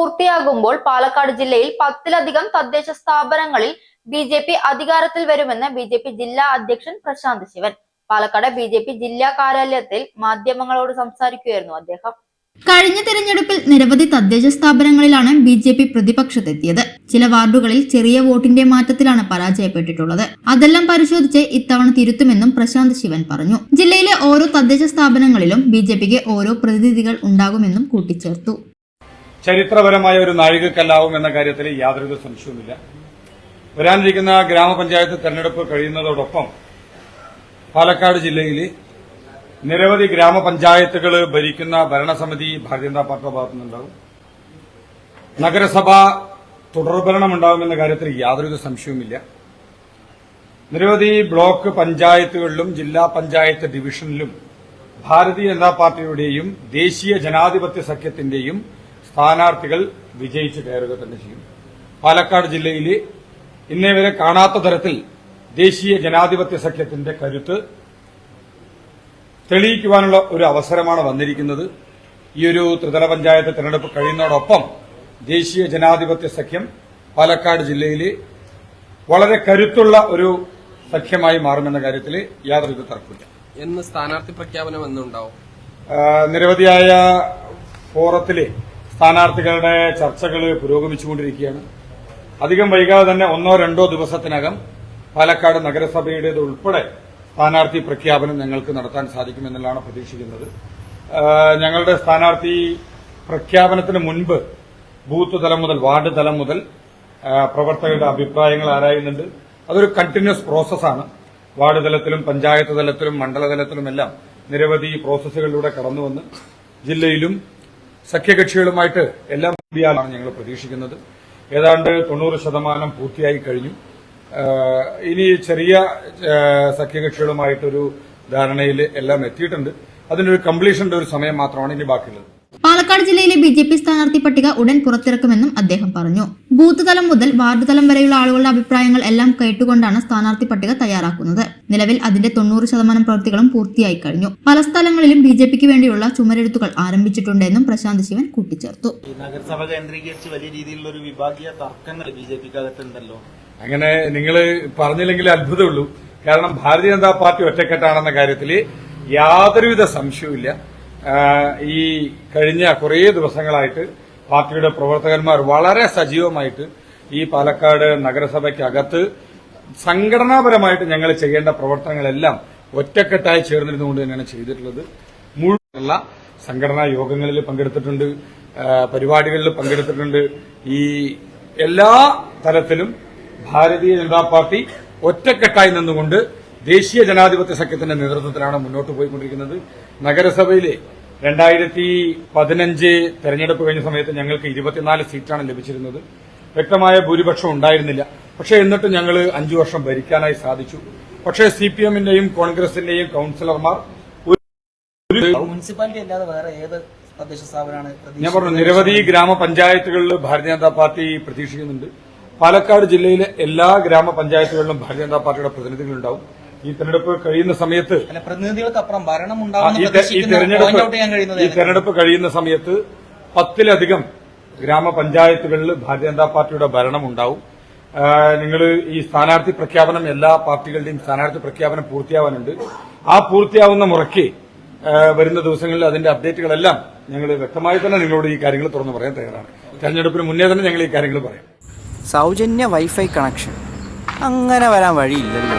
പൂർത്തിയാകുമ്പോൾ പാലക്കാട് ജില്ലയിൽ പത്തിലധികം തദ്ദേശ സ്ഥാപനങ്ങളിൽ ബി ജെ പി അധികാരത്തിൽ വരുമെന്ന് ബി ജെ പി ജില്ലാ അധ്യക്ഷൻ Prashanth Sivan. Palakkad B J P ജില്ലാ കാര്യാലയത്തിൽ മാധ്യമങ്ങളോട് സംസാരിക്കുകയായിരുന്നു അദ്ദേഹം. കഴിഞ്ഞ തെരഞ്ഞെടുപ്പിൽ നിരവധി തദ്ദേശ സ്ഥാപനങ്ങളിലാണ് ബി ജെ പി പ്രതിപക്ഷത്തെത്തിയത്. ചില വാർഡുകളിൽ ചെറിയ വോട്ടിന്റെ മാറ്റത്തിലാണ് പരാജയപ്പെട്ടിട്ടുള്ളത്. അതെല്ലാം പരിശോധിച്ച് ഇത്തവണ തിരുത്തുമെന്നും പ്രശാന്ത് ശിവൻ പറഞ്ഞു. ജില്ലയിലെ ഓരോ തദ്ദേശ സ്ഥാപനങ്ങളിലും ബി ഓരോ പ്രതിനിധികൾ ഉണ്ടാകുമെന്നും കൂട്ടിച്ചേർത്തു. ചരിത്രപരമായ ഒരു നാഴികക്കല്ലാവും എന്ന കാര്യത്തിൽ യാതൊരു സംശയവുമില്ല. വരാനിരിക്കുന്ന ഗ്രാമപഞ്ചായത്ത് തെരഞ്ഞെടുപ്പ് കഴിയുന്നതോടൊപ്പം പാലക്കാട് ജില്ലയിൽ നിരവധി ഗ്രാമപഞ്ചായത്തുകൾ ഭരിക്കുന്ന ഭരണസമിതി ഭാരതീയ ജനതാ പാർട്ടിയുടെ ഭാഗത്തുനിന്നുണ്ടാവും. നഗരസഭ തുടർഭരണമുണ്ടാകുമെന്ന കാര്യത്തിൽ യാതൊരു സംശയവുമില്ല. നിരവധി ബ്ലോക്ക് പഞ്ചായത്തുകളിലും ജില്ലാ പഞ്ചായത്ത് ഡിവിഷനിലും ഭാരതീയ ജനതാ പാർട്ടിയുടെയും ദേശീയ ജനാധിപത്യ സഖ്യത്തിന്റെയും സ്ഥാനാർത്ഥികൾ വിജയിച്ച് കയറുക തന്നെ ചെയ്യും. പാലക്കാട് ജില്ലയിൽ ഇന്നേ വരെ കാണാത്ത തരത്തിൽ ദേശീയ ജനാധിപത്യ സഖ്യത്തിന്റെ കരുത്ത് തെളിയിക്കുവാനുള്ള ഒരു അവസരമാണ് വന്നിരിക്കുന്നത്. ഈ ഒരു ത്രിതല പഞ്ചായത്ത് തെരഞ്ഞെടുപ്പ് കഴിയുന്നതോടൊപ്പം ദേശീയ ജനാധിപത്യ സഖ്യം പാലക്കാട് ജില്ലയിൽ വളരെ കരുത്തുള്ള ഒരു സഖ്യമായി മാറുമെന്ന കാര്യത്തിൽ യാതൊരു തർക്കമില്ല എന്ന് സ്ഥാനാർത്ഥി പ്രഖ്യാപനം എന്നുണ്ടാവും? നിരവധിയായ ഫോറത്തിലെ സ്ഥാനാർത്ഥികളുടെ ചർച്ചകൾ പുരോഗമിച്ചുകൊണ്ടിരിക്കുകയാണ്. അധികം വൈകാതെ തന്നെ ഒന്നോ രണ്ടോ ദിവസത്തിനകം പാലക്കാട് നഗരസഭയുടേത് ഉൾപ്പെടെ സ്ഥാനാർത്ഥി പ്രഖ്യാപനം ഞങ്ങൾക്ക് നടത്താൻ സാധിക്കുമെന്നുള്ളതാണ് പ്രതീക്ഷിക്കുന്നത്. ഞങ്ങളുടെ സ്ഥാനാർത്ഥി പ്രഖ്യാപനത്തിന് മുൻപ് ബൂത്ത് തലം മുതൽ വാർഡ് തലം മുതൽ പ്രവർത്തകരുടെ അഭിപ്രായങ്ങൾ ആരായുന്നുണ്ട്. അതൊരു കണ്ടിന്യൂസ് പ്രോസസ്സാണ്. വാർഡ് തലത്തിലും പഞ്ചായത്ത് തലത്തിലും മണ്ഡല തലത്തിലുമെല്ലാം നിരവധി പ്രോസസ്സുകളിലൂടെ കടന്നുവന്ന് ജില്ലയിലും സഖ്യകക്ഷികളുമായിട്ട് എല്ലാം കൂടിയാണ് ഞങ്ങൾ പ്രതീക്ഷിക്കുന്നത്. ഏതാണ്ട് തൊണ്ണൂറ് ശതമാനം പൂർത്തിയായി കഴിഞ്ഞു. ഇനി ചെറിയ സഖ്യകക്ഷികളുമായിട്ടൊരു ധാരണയിൽ എല്ലാം എത്തിയിട്ടുണ്ട്. അതിനൊരു കംപ്ലീഷന്റെ ഒരു സമയം മാത്രമാണ് ഇനി ബാക്കിയുള്ളത്. പാലക്കാട് ജില്ലയിലെ ബി ജെ പി സ്ഥാനാർത്ഥി പട്ടിക ഉടൻ പുറത്തിറക്കുമെന്നും അദ്ദേഹം പറഞ്ഞു. ബൂത്ത് തലം മുതൽ വാർഡ് തലം വരെയുള്ള ആളുകളുടെ അഭിപ്രായങ്ങൾ എല്ലാം കേട്ടുകൊണ്ടാണ് സ്ഥാനാർത്ഥി പട്ടിക തയ്യാറാക്കുന്നത്. നിലവിൽ അതിന്റെ തൊണ്ണൂറ് ശതമാനം പ്രവൃത്തികളും പൂർത്തിയായി കഴിഞ്ഞു. പല സ്ഥലങ്ങളിലും ബി ജെ പിക്ക് വേണ്ടിയുള്ള ചുമരെഴുത്തുകൾ ആരംഭിച്ചിട്ടുണ്ടെന്നും പ്രശാന്ത് ശിവൻ കൂട്ടിച്ചേർത്തു. നഗരസഭ കേന്ദ്രീകരിച്ച് വലിയ രീതിയിലുള്ള ഒരു വിഭാഗീയ തർക്കങ്ങൾ ബി ജെ പിക്ക് അകത്തുണ്ടല്ലോ അങ്ങനെ നിങ്ങൾ പറഞ്ഞില്ലെങ്കിൽ അത്ഭുതമുള്ളൂ. കാരണം ഭാരതീയ ജനതാ പാർട്ടി ഒറ്റക്കെട്ടാണെന്ന കാര്യത്തിൽ യാതൊരുവിധ സംശയവുമില്ല. ഈ കഴിഞ്ഞ കുറേ ദിവസങ്ങളായിട്ട് പാർട്ടിയുടെ പ്രവർത്തകന്മാർ വളരെ സജീവമായിട്ട് ഈ പാലക്കാട് നഗരസഭയ്ക്കകത്ത് സംഘടനാപരമായിട്ട് ഞങ്ങൾ ചെയ്യേണ്ട പ്രവർത്തനങ്ങളെല്ലാം ഒറ്റക്കെട്ടായി ചേർന്നിരുന്നുകൊണ്ട് തന്നെയാണ് ചെയ്തിട്ടുള്ളത്. മുഴുവനുള്ള സംഘടനാ യോഗങ്ങളിൽ പങ്കെടുത്തിട്ടുണ്ട് പരിപാടികളിൽ പങ്കെടുത്തിട്ടുണ്ട്. ഈ എല്ലാ തലത്തിലും ഭാരതീയ ജനതാ പാർട്ടി ഒറ്റക്കെട്ടായി നിന്നുകൊണ്ട് ദേശീയ ജനാധിപത്യ സഖ്യത്തിന്റെ നേതൃത്വത്തിലാണ് മുന്നോട്ട് പോയിക്കൊണ്ടിരിക്കുന്നത്. നഗരസഭയിലെ രണ്ടായിരത്തി പതിനഞ്ച് തെരഞ്ഞെടുപ്പ് കഴിഞ്ഞ സമയത്ത് ഞങ്ങൾക്ക് ഇരുപത്തിനാല് സീറ്റാണ് ലഭിച്ചിരുന്നത്. വ്യക്തമായ ഭൂരിപക്ഷം ഉണ്ടായിരുന്നില്ല. പക്ഷെ എന്നിട്ടും ഞങ്ങൾ അഞ്ചു വർഷം ഭരിക്കാനായി സാധിച്ചു. പക്ഷേ സി പി എമ്മിന്റെയും കോൺഗ്രസിന്റെയും കൌൺസിലർമാർ മുനിസിപ്പാലിറ്റി അല്ലാതെ വേറെ ഏത് തദ്ദേശ സ്ഥാപനമാണ് ഞാൻ പറഞ്ഞു നിരവധി ഗ്രാമപഞ്ചായത്തുകളിൽ ഭാരതീയ ജനതാ പാർട്ടി പ്രതീക്ഷിക്കുന്നുണ്ട്. പാലക്കാട് ജില്ലയിലെ എല്ലാ ഗ്രാമപഞ്ചായത്തുകളിലും ഭാരതീയ ജനതാ പാർട്ടിയുടെ പ്രതിനിധികളുണ്ടാവും. ഈ തെരഞ്ഞെടുപ്പ് കഴിയുന്ന സമയത്ത് പ്രതിനിധികൾക്കപ്പുറം ഭരണം ഈ തെരഞ്ഞെടുപ്പ് കഴിയുന്ന സമയത്ത് പത്തിലധികം ഗ്രാമപഞ്ചായത്തുകളിൽ ഭാരതീയ ജനതാ പാർട്ടിയുടെ ഭരണം ഉണ്ടാവും. നിങ്ങൾ ഈ സ്ഥാനാർത്ഥി പ്രഖ്യാപനം എല്ലാ പാർട്ടികളുടെയും സ്ഥാനാർത്ഥി പ്രഖ്യാപനം പൂർത്തിയാവാനുണ്ട്. ആ പൂർത്തിയാവുന്ന മുറയ്ക്ക് വരുന്ന ദിവസങ്ങളിൽ അതിന്റെ അപ്ഡേറ്റുകളെല്ലാം ഞങ്ങൾ വ്യക്തമായി തന്നെ നിങ്ങളോട് ഈ കാര്യങ്ങൾ തുറന്നു പറയാൻ തയ്യാറാണ്. തെരഞ്ഞെടുപ്പിന് മുന്നേ തന്നെ ഞങ്ങൾ ഈ കാര്യങ്ങൾ പറയാം. സൗജന്യ വൈഫൈ കണക്ഷൻ. അങ്ങനെ വരാൻ വഴിയില്ലല്ലോ.